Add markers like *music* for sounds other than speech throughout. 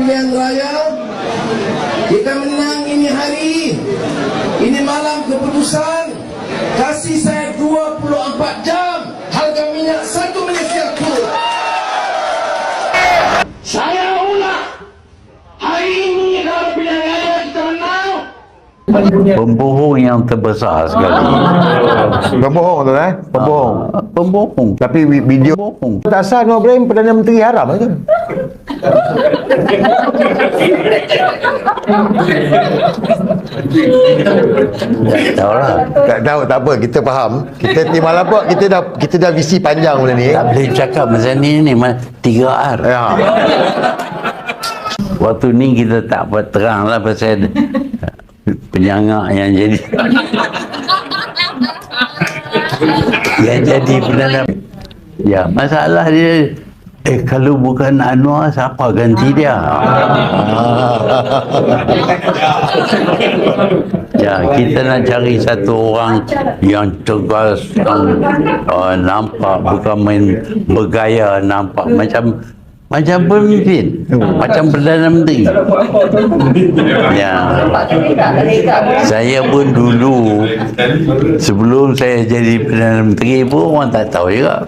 pilihan raya. Kita menang ini hari. Ini malam keputusan. Kasih saya 24 jam. Harga minyak satu Malaysia tu Saya ulang. Hari ini kalau pilihan raya kita menang. Pembohong yang terbesar sekali. Pembohong tu eh? Pembohong. Pembohong. Tapi vi- video Pembohong. tak sah Nur Ibrahim Perdana Menteri haram tu. Tahu lah. Tak tahu tak apa kita faham. Kita tim apa kita dah kita dah visi panjang benda ni. Tak boleh cakap macam ni ni mah 3R. Ya. Waktu ni kita tak terang lah pasal *laughs* penyangak yang jadi yang jadi perdana ya masalah dia eh kalau bukan Anwar siapa ganti dia? *laughs* Ya kita nak cari satu orang yang tegas yang uh, nampak bukan main bergaya nampak macam macam pemimpin. Macam Perdana Menteri. Ya. Saya pun dulu sebelum saya jadi Perdana Menteri pun orang tak tahu juga.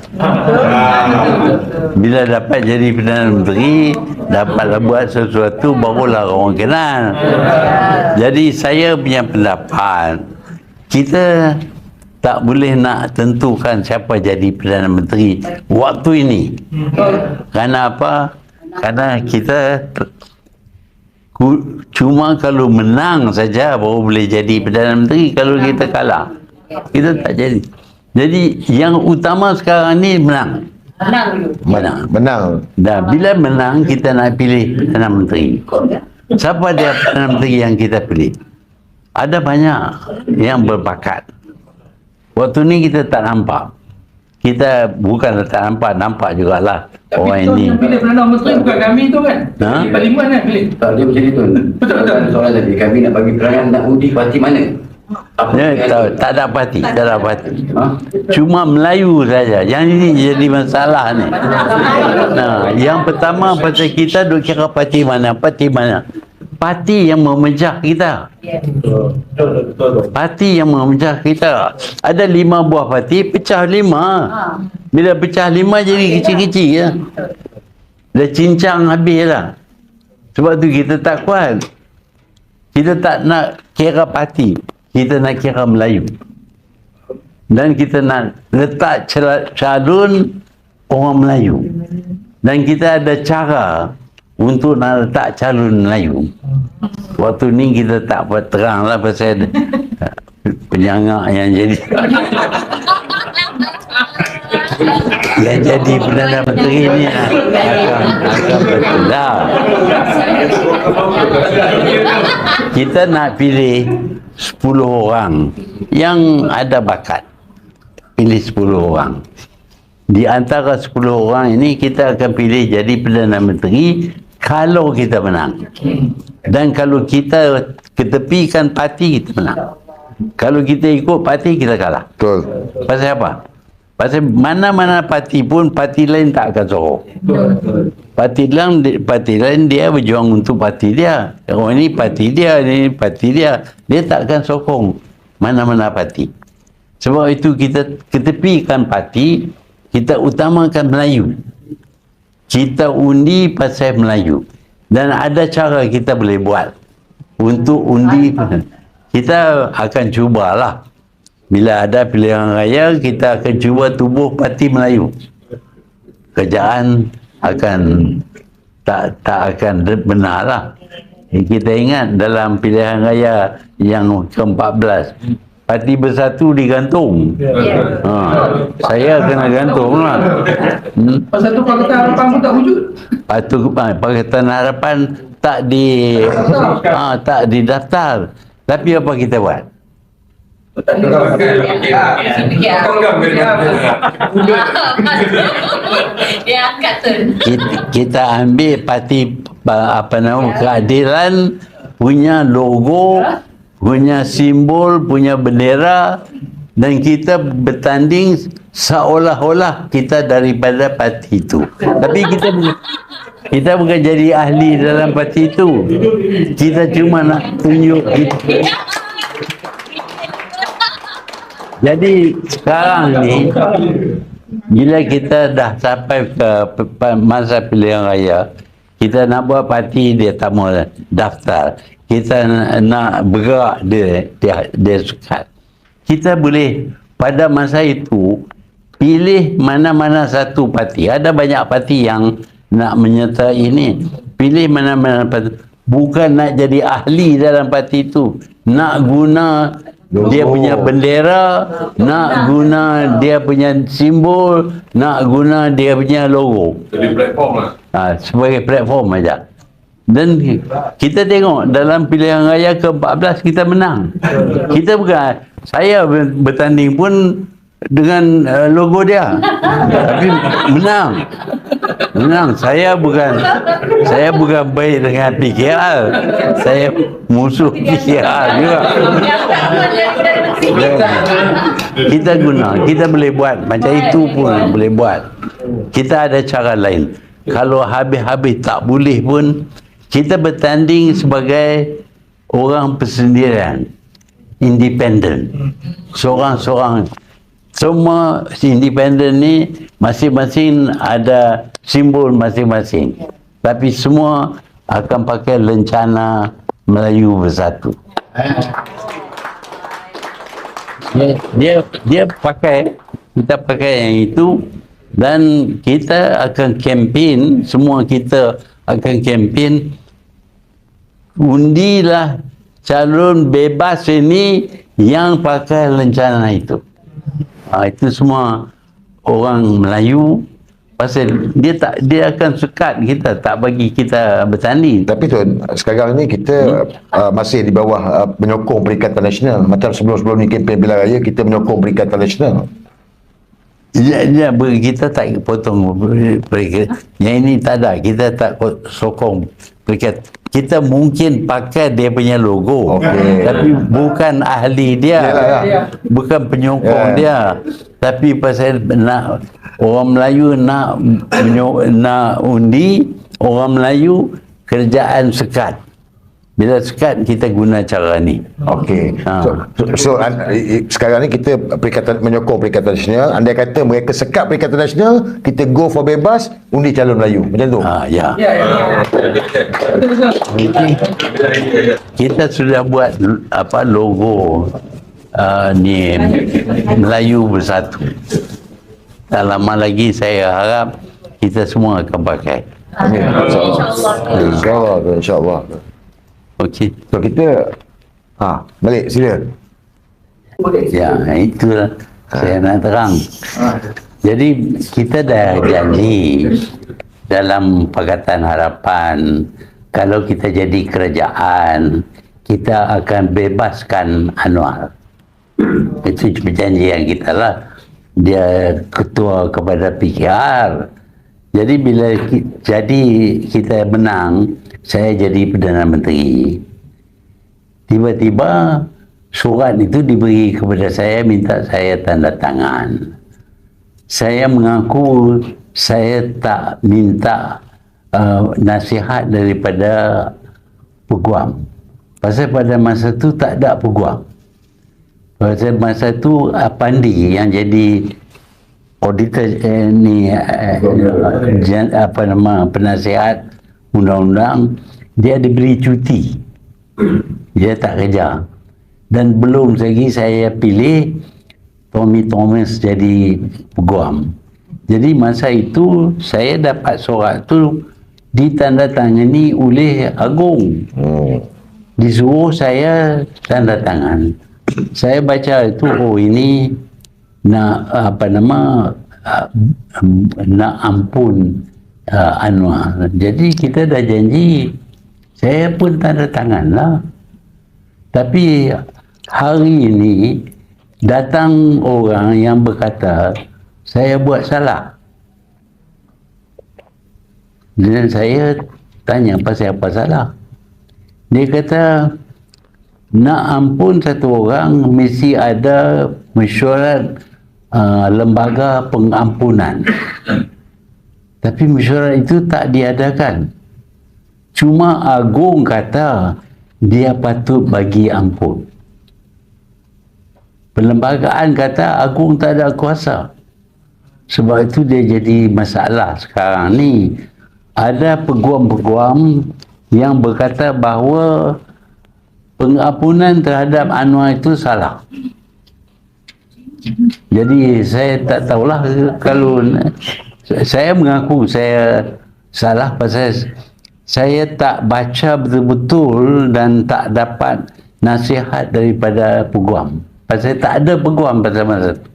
Bila dapat jadi Perdana Menteri dapatlah buat sesuatu barulah orang kenal. Jadi saya punya pendapat kita tak boleh nak tentukan siapa jadi Perdana Menteri waktu ini kerana apa? kerana kita cuma kalau menang saja baru boleh jadi Perdana Menteri kalau kita kalah kita tak jadi jadi yang utama sekarang ni menang Menang dulu. menang Menang. Dah bila menang kita nak pilih Perdana Menteri. Siapa dia Perdana Menteri yang kita pilih? Ada banyak yang berbakat. Waktu ni kita tak nampak. Kita bukan tak nampak, nampak jugalah Tapi orang tu ini. yang pilih Perdana Menteri bukan kami tu kan? Ha? Di Parlimen kan pilih. Tak, dia macam itu. Betul, betul. Soalan tadi, kami nak bagi peranan nak undi parti mana? Apa Ya, tak, tak ada parti, tak ada parti. Ha? Cuma Melayu saja. Yang ini jadi masalah ni. *laughs* Nah, yang pertama pasal kita duk kira parti mana, parti mana. Parti yang memecah kita. Parti yang memecah kita. Ada lima buah parti, pecah lima. Bila pecah lima jadi kecil-kecil ya. Dah cincang habis lah. Sebab tu kita tak kuat. Kita tak nak kira parti. Kita nak kira Melayu. Dan kita nak letak cal- calon orang Melayu. Dan kita ada cara untuk nak letak calon Melayu. Waktu ni kita tak buat terang lah pasal *laughs* penyangak yang jadi yang jadi Perdana Menteri ni akan akan bertelah. Kita nak pilih 10 orang yang ada bakat. Pilih 10 orang. Di antara 10 orang ini kita akan pilih jadi Perdana Menteri kalau kita menang. Dan kalau kita ketepikan parti kita menang. Kalau kita ikut parti kita kalah. Betul. Pasal apa? Pasal mana-mana parti pun parti lain tak akan sokong. Parti lain parti lain dia berjuang untuk parti dia. Orang ini parti dia, ini parti dia. Dia tak akan sokong mana-mana parti. Sebab itu kita ketepikan parti, kita utamakan Melayu. Kita undi pasal Melayu. Dan ada cara kita boleh buat untuk undi. Kita akan cubalah. Bila ada pilihan raya, kita akan cuba tubuh parti Melayu. Kerjaan akan tak tak akan benar lah. Kita ingat dalam pilihan raya yang ke-14, parti bersatu digantung. Ha, saya kena gantung lah. Hmm. Pasal tu Pakatan Harapan pun tak wujud. Patu Pakatan Harapan tak di ha, tak didaftar. Tapi apa kita buat? Kita, kita ambil parti pa- apa nama keadilan punya logo punya simbol punya bendera dan kita bertanding seolah-olah kita daripada parti itu tapi kita kita bukan jadi ahli dalam parti itu. Kita cuma nak tunjuk kita. Jadi sekarang ni bila kita dah sampai ke masa pilihan raya, kita nak buat parti dia tak mau daftar. Kita nak bergerak dia dia dia suka. Kita boleh pada masa itu pilih mana-mana satu parti. Ada banyak parti yang nak menyertai ini. Pilih mana-mana parti. Bukan nak jadi ahli dalam parti itu. Nak guna dia punya bendera, nak guna dia punya simbol, nak guna dia punya logo. Jadi platform lah. Ha, sebagai platform aja. Dan kita tengok dalam pilihan raya ke-14 kita menang. Kita bukan saya ber- bertanding pun dengan uh, logo dia. Tapi menang. Menang. Saya bukan saya bukan baik dengan PKR. Saya musuh PKR juga. Kita guna kita boleh buat macam itu pun boleh buat kita ada cara lain kalau habis-habis tak boleh pun kita bertanding sebagai orang persendirian independen seorang-seorang. Semua independen ni masing-masing ada simbol masing-masing. Tapi semua akan pakai lencana Melayu bersatu. Dia, dia dia pakai kita pakai yang itu dan kita akan kempen semua kita akan kempen undilah calon bebas ini yang pakai lencana itu ha, itu semua orang Melayu pasal dia tak dia akan sekat kita tak bagi kita bertanding Tapi tuan, sekarang ni kita uh, masih di bawah uh, menyokong Perikatan Nasional. Macam sebelum-sebelum ni kempen pilihan raya, kita menyokong Perikatan Nasional. Ya, ya, kita tak potong mereka. Yang ini tak ada. Kita tak ko- sokong mereka. Kita mungkin pakai dia punya logo. Okey. Tapi bukan ahli dia. Yalah, ya. Bukan penyokong Ya. dia. Tapi pasal nak orang Melayu nak nak undi orang Melayu kerjaan sekat. Bila sekat kita guna cara ni. Okey. Ha. So, so, so an, i- i- sekarang ni kita perikatan menyokong Perikatan Nasional. Andai kata mereka sekat Perikatan Nasional, kita go for bebas, undi calon Melayu. Macam tu. Ha, ya. Ya, ya. Betul. kita sudah buat apa logo uh, ni Melayu bersatu. Tak lama lagi saya harap kita semua akan pakai. Amin. InsyaAllah. InsyaAllah. InsyaAllah. Okey. So kita, ha, balik sila. Ya, itulah saya nak terang. Jadi kita dah janji dalam Pakatan Harapan kalau kita jadi kerajaan kita akan bebaskan Anwar. Itu perjanjian kita lah. Dia ketua kepada PKR. Jadi bila ki- jadi kita menang, saya jadi Perdana Menteri. Tiba-tiba surat itu diberi kepada saya minta saya tanda tangan. Saya mengaku saya tak minta uh, nasihat daripada peguam. Pasal pada masa tu tak ada peguam. Pasal masa tu Apandi yang jadi auditor eh, ni eh, jan, apa nama penasihat undang-undang dia diberi cuti dia tak kerja dan belum lagi saya pilih Tommy Thomas jadi peguam jadi masa itu saya dapat surat tu ditandatangani oleh Agung Hmm. disuruh saya tanda tangan. Saya baca itu, oh ini nak apa nama uh, nak ampun uh, Anwar. Jadi kita dah janji, saya pun tanda tangan lah. Tapi hari ini datang orang yang berkata saya buat salah. Dan saya tanya pasal apa salah. Dia kata nak ampun satu orang mesti ada mesyuarat uh, lembaga pengampunan. Tapi mesyuarat itu tak diadakan. Cuma Agung kata dia patut bagi ampun. Perlembagaan kata Agung tak ada kuasa. Sebab itu dia jadi masalah sekarang ni. Ada peguam-peguam yang berkata bahawa pengampunan terhadap Anwar itu salah. Jadi saya tak tahulah kalau saya mengaku saya salah pasal saya tak baca betul-betul dan tak dapat nasihat daripada peguam. Pasal tak ada peguam pasal masa itu.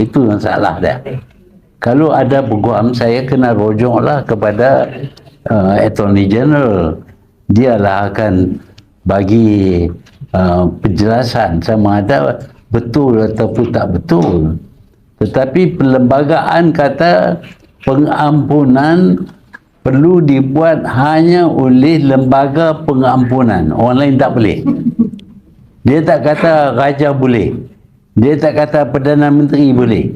Itu yang salah dia. Kalau ada peguam, saya kena rujuklah kepada uh, Attorney General. Dialah akan bagi uh, penjelasan sama ada betul ataupun tak betul. Tetapi perlembagaan kata pengampunan perlu dibuat hanya oleh lembaga pengampunan. Orang lain tak boleh. Dia tak kata raja boleh. Dia tak kata Perdana Menteri boleh.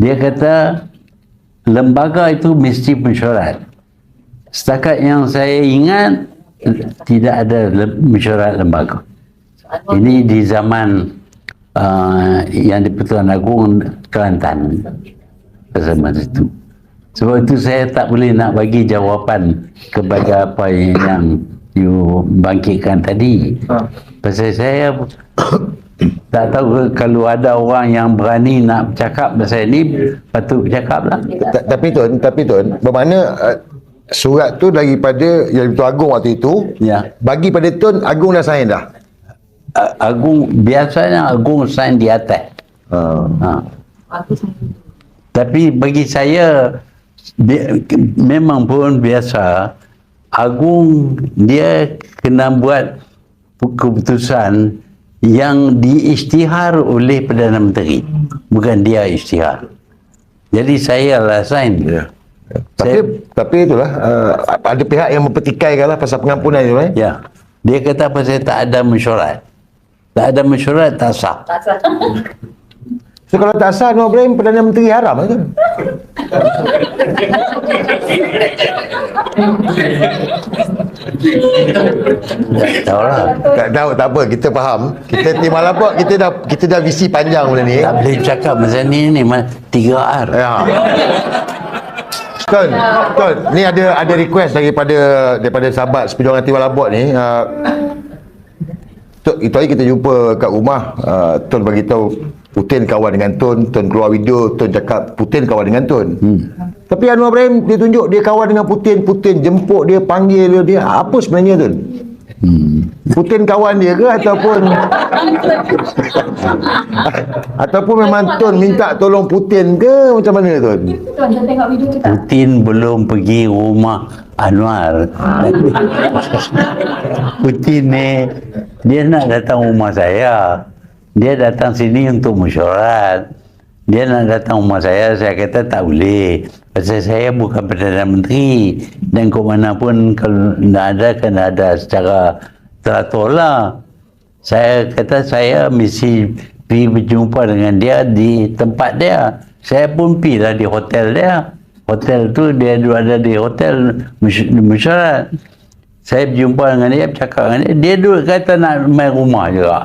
Dia kata lembaga itu mesti mesyuarat. Setakat yang saya ingat tidak ada mesyuarat lembaga. Ini di zaman uh, yang di Pertuan Agong Kelantan masa itu. Sebab itu saya tak boleh nak bagi jawapan kepada apa yang you bangkitkan tadi. Pasal saya tak tahu kalau ada orang yang berani nak bercakap pasal ni patut bercakap lah. Ta- Tapi tuan, tapi tuan, bermakna uh, surat tu daripada yang Tuan Agong waktu itu, Ya. bagi pada tuan, Agong dah sign dah. Agung biasanya Agung sign di atas. Uh. Ha. Tapi bagi saya dia, memang pun biasa Agung dia kena buat pu- keputusan yang diisytihar oleh Perdana Menteri. Bukan dia isytihar. Jadi saya lah sign. Ya. Tapi tapi itulah uh, ada pihak yang mempertikaikan lah pasal pengampunan itu eh. Ya. Dia kata pasal tak ada mesyuarat. Tak ada mesyuarat tak sah. Tak sah. *laughs* So kalau tak sah Anwar Ibrahim Perdana Menteri haram lah kan? Tak tahu lah. Tak tahu tak apa kita faham. Kita tim apa kita dah kita dah visi panjang benda ni. Tak boleh cakap macam ni ni mah 3R. Ya. Tuan, tuan, ni ada ada request daripada daripada sahabat sepidang hati walabot ni. Uh, Tuan, itu hari kita jumpa kat rumah, uh, Tuan bagi tahu Putin kawan dengan Tun, Tun keluar video, Tun cakap Putin kawan dengan Tun. Hmm. Tapi Anwar Ibrahim dia tunjuk dia kawan dengan Putin, Putin jemput dia, panggil dia, dia apa sebenarnya Tun? Hmm. Putin kawan dia ke ataupun ataupun memang Tun minta tolong Putin ke macam mana Tun? Tuan, dah tengok video tu tak? Putin belum pergi rumah Anwar. *laughs* Putin ni dia nak datang rumah saya. Dia datang sini untuk mesyuarat. Dia nak datang rumah saya, saya kata tak boleh. Pasal saya bukan Perdana Menteri. Dan ke mana pun kalau nak ada, kena ada secara teratur lah. Saya kata saya mesti pergi berjumpa dengan dia di tempat dia. Saya pun pergi lah di hotel dia. Hotel tu dia ada di hotel mesyuarat. Saya berjumpa dengan dia, bercakap dengan dia. Dia duduk kata nak main rumah juga.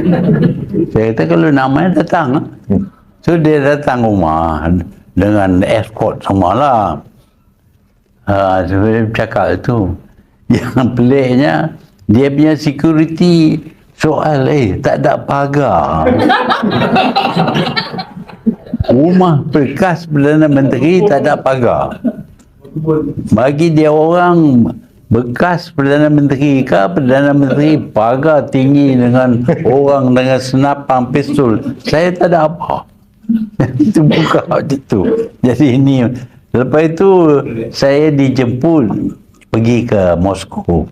*laughs* Saya kata kalau nak main datang. lah. So dia datang rumah dengan escort semua lah. Ha, so dia bercakap itu. *laughs* Yang peliknya, dia punya security soal, eh tak ada pagar. *laughs* Rumah bekas Perdana Menteri tak ada pagar. Bagi dia orang bekas Perdana Menteri ke Perdana Menteri pagar tinggi dengan orang dengan senapan pistol. Saya tak ada apa. *laughs* itu buka macam tu. Jadi ini lepas itu saya dijemput pergi ke Moskow.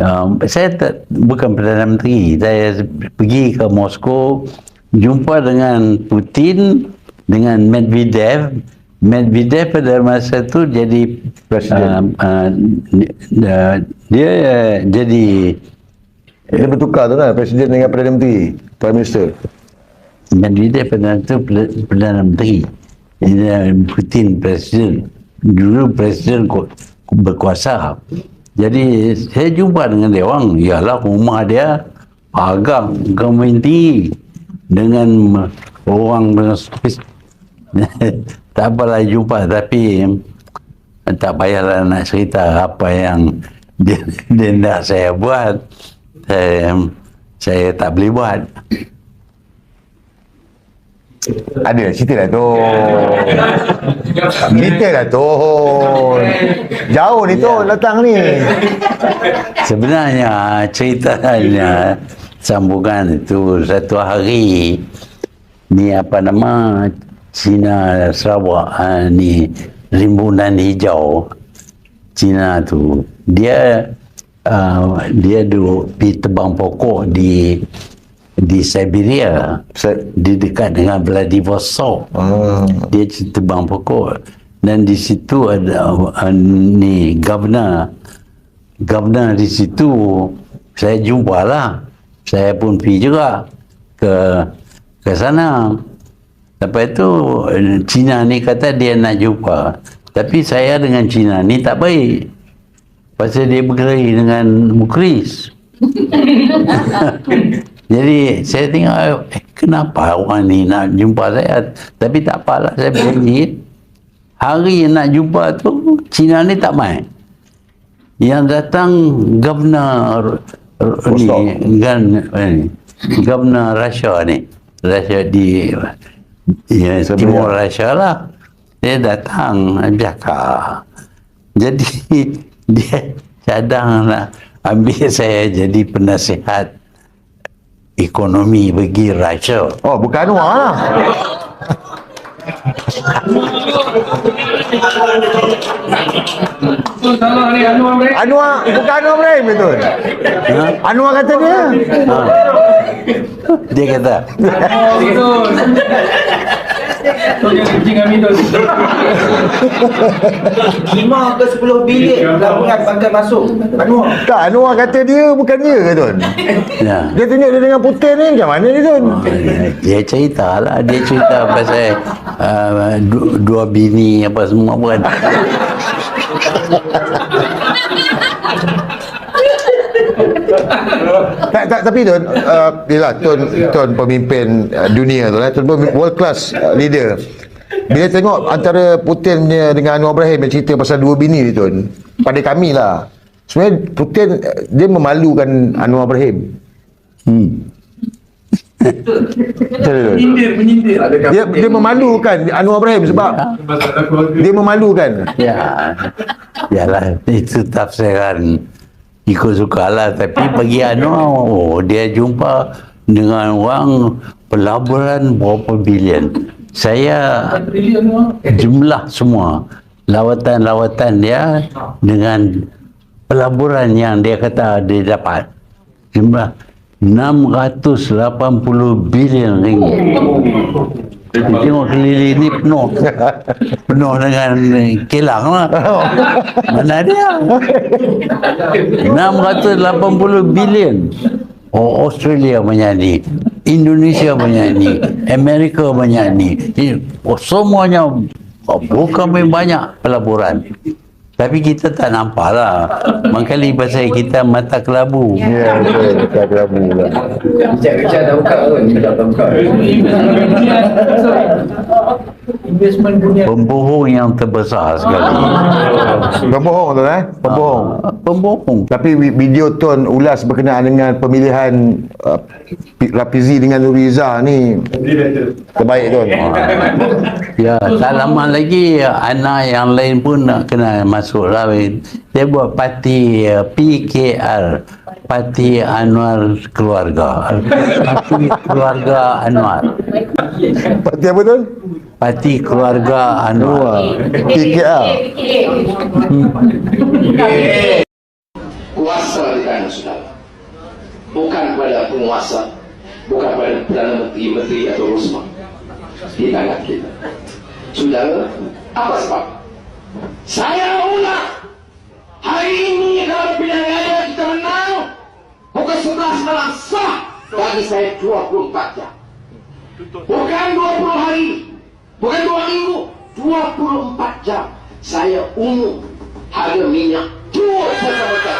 Um, saya tak, bukan Perdana Menteri. Saya pergi ke Moskow jumpa dengan Putin dengan Medvedev Medvedev pada masa itu jadi Presiden. uh, uh, uh, dia uh, jadi Dia bertukar tu lah Presiden dengan Perdana Menteri Prime Minister Medvedev pada itu Perdana Menteri uh, Putin Presiden dulu presiden ku- berkuasa. Jadi saya jumpa dengan dia orang, ialah rumah dia agak komuniti dengan orang dengan *laughs* tak apalah jumpa tapi tak payahlah nak cerita apa yang *laughs* dia, dia nak saya buat saya, saya tak boleh buat Ada, cerita lah tu. *laughs* Cerita lah tu. Jauh ni tu, datang ni. Sebenarnya ceritanya sambungan itu satu hari ni apa nama Cina Sarawak ah, ni rimbunan hijau. Cina tu. Dia uh, dia duduk pergi tebang pokok di di Siberia. Di dekat dengan Vladivostok. Hmm. dia tebang pokok. Dan di situ ada uh, ni governor. Governor di situ saya jumpa lah. Saya pun pergi juga ke ke sana lepas itu eh, Cina ni kata dia nak jumpa. Tapi saya dengan Cina ni tak baik. Pasal dia berkelahi dengan Mukris. *laughs* Jadi saya tengok eh, kenapa orang ni nak jumpa saya? Tapi tak apalah saya berjanji hari yang nak jumpa tu Cina ni tak main. Yang datang governor ni gan ni governor Russia ni. Russia di ya, timur Russia lah. Dia datang cakap. Jadi *laughs* dia cadang nak ambil saya jadi penasihat ekonomi bagi Russia Oh, bukan Anwar lah. Anwar, bukan Anwar Ibrahim betul. ha? Anwar kata dia. ha. dia kata Lima ke sepuluh bilion Laporan pakai masuk Anwar Tak, Anwar kata dia bukan dia ke Tun? ya. Dia tunjuk dia dengan Putin ni macam mana ni Tun? dia cerita lah dia cerita pasal uh, du- dua bini apa semua bukan *laughs* Tak, tak, tapi Tun, uh, yelah, Tun, Tun pemimpin uh, dunia tu lah, Tun pemimpin world class uh, leader. Bila tengok antara Putin dengan Anwar Ibrahim yang cerita pasal dua bini ni Tun, pada kami lah, sebenarnya Putin dia memalukan Anwar Ibrahim. hmm. Betul Tun? Dia, dia memalukan Anwar Ibrahim sebab dia memalukan. ya yalah itu tafsiran ikut suka lah tapi bagi Anwar oh, dia jumpa dengan orang pelaburan berapa bilion. Saya jumlah semua lawatan-lawatan dia dengan pelaburan yang dia kata dia dapat. Jumlah 680 bilion ringgit Kita tengok keliling ni penuh. *laughs* Penuh dengan kilang lah. Mana dia 680 bilion. Oh, Australia menyanyi. Indonesia menyanyi. Amerika menyanyi. Oh, semuanya oh, bukan banyak pelaburan tapi kita tak nampak lah Mangkali pasal kita mata kelabu Ya, betul. Tak kerabu lah. Richard dah buka pun. Dah buka. Pembohong yang terbesar sekali Pembohong tu eh? Pembohong. Ah, Pembohong Tapi vi- video Tun ulas berkenaan dengan pemilihan uh, Rafizi dengan Nuriza ni terbaik Tun. Ya, tak lama lagi anak yang lain pun nak kena masuk lah. Dia buat parti uh, PKR, Parti Anwar Keluarga. Parti Keluarga Anwar. Parti apa Tun? Parti Keluarga Anwar. PKR. Kuasa di tangan saudara Bukan pada penguasa Bukan pada Perdana Menteri, Menteri atau Rosma Di tangan kita. Saudara, apa sebab? Saya ulang. Hari ini kalau pilihan raya kita menang. Pukul 11 malam sah. Bagi saya 24 jam. Bukan 20 hari Bukan 2 minggu 24 jam. Saya umum harga minyak turun. Serta-merta.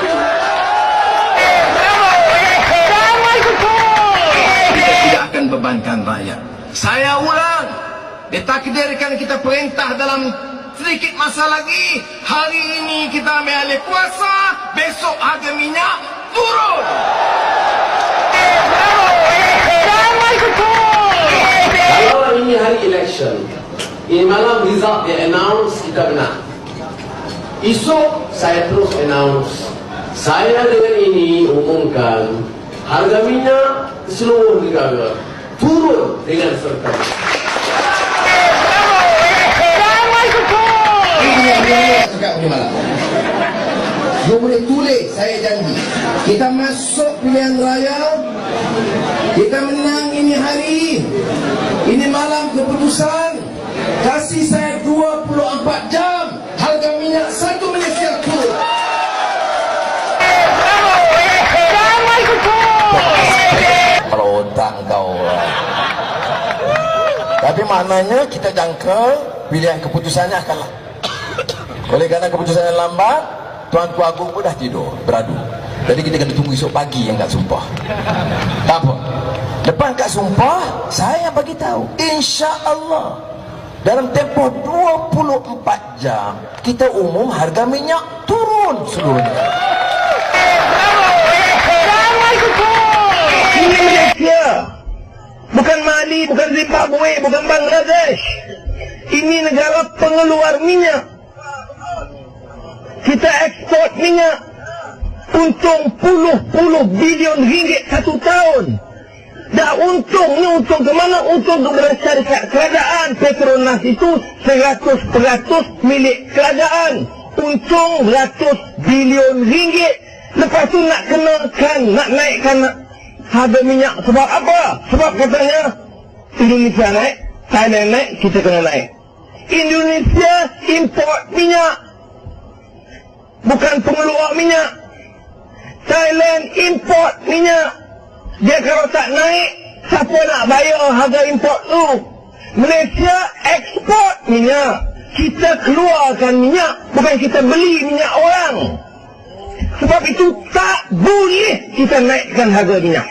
Kita tidak akan bebankan rakyat. Saya ulang, ditakdirkan kita perintah dalam sedikit masa lagi. Hari ini kita ambil alih kuasa, besok harga minyak turun. Kalau ini hari election, ini malam result dia announce kita menang. Esok saya terus announce, saya dengan ini umumkan harga minyak seluruh negara turun dengan serta. Cakap malam. Dia boleh tulis, saya janji. Kita masuk pilihan raya, kita menang ini hari. Ini malam keputusan. Kasih saya 24 jam. Harga minyak satu Malaysia turun. Kalau otak kau Tapi maknanya kita jangka Pilihan keputusannya akan lah Oleh kerana keputusannya lambat Tuanku Agung pun dah tidur Beradu Jadi kita kena tunggu esok pagi yang kat sumpah Tak apa Depan kat sumpah Saya bagi tahu Insya Allah dalam tempoh 24 jam Kita umum harga minyak turun seluruhnya Ini Malaysia. Bukan Mali, bukan Zimbabwe, bukan Bangladesh. Ini negara pengeluar minyak. Kita ekspor minyak. Untung puluh-puluh bilion ringgit satu tahun. Dah untung ni untung ke mana? Untung kepada syarikat kerajaan. Petronas itu 100% milik kerajaan. Untung ratus bilion ringgit. Lepas tu nak kenakan, nak naikkan harga minyak. Sebab apa? Sebab katanya Indonesia naik, Thailand naik, kita kena naik. Indonesia import minyak. Bukan pengeluar minyak. Thailand import minyak. Dia kalau tak naik, siapa nak bayar harga import tu? Malaysia ekspor minyak. Kita keluarkan minyak, bukan kita beli minyak orang. Sebab itu tak boleh kita naikkan harga minyak.